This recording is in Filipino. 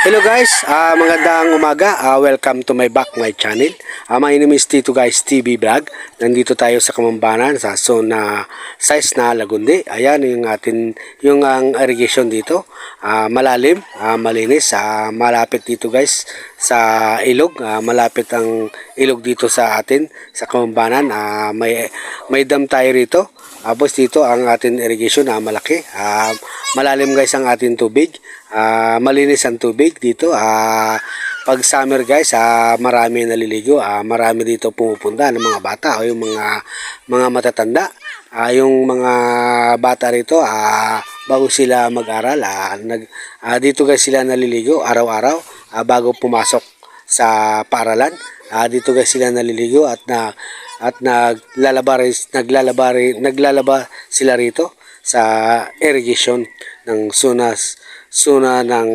Hello guys, ah magandang umaga. Ah, welcome to my back my channel. Ah, my name is Tito Guys TV Vlog. Nandito tayo sa Kamambanan sa zone size na Lagundi. Ayan yung atin yung ang irrigation dito. Ah, malalim, ah, malinis, ah, malapit dito guys sa ilog. Ah, malapit ang ilog dito sa atin sa Kamambanan. Ah, may may dam tayo rito. Tapos dito ang ating irrigation na malaki. Ah, malalim guys ang ating tubig. Ah, malinis ang tubig dito. Ah, pag summer guys, ah, marami naliligo. Ah, marami dito pumupunta ng mga bata o yung mga mga matatanda. Ah, yung mga bata rito, ah, bago sila mag-aral, ah, nag, ah, dito guys sila naliligo araw-araw ah, bago pumasok sa paaralan. Ah, dito guys sila naliligo at na at naglalaba naglalaba naglalaba sila rito sa irrigation ng sunas suna ng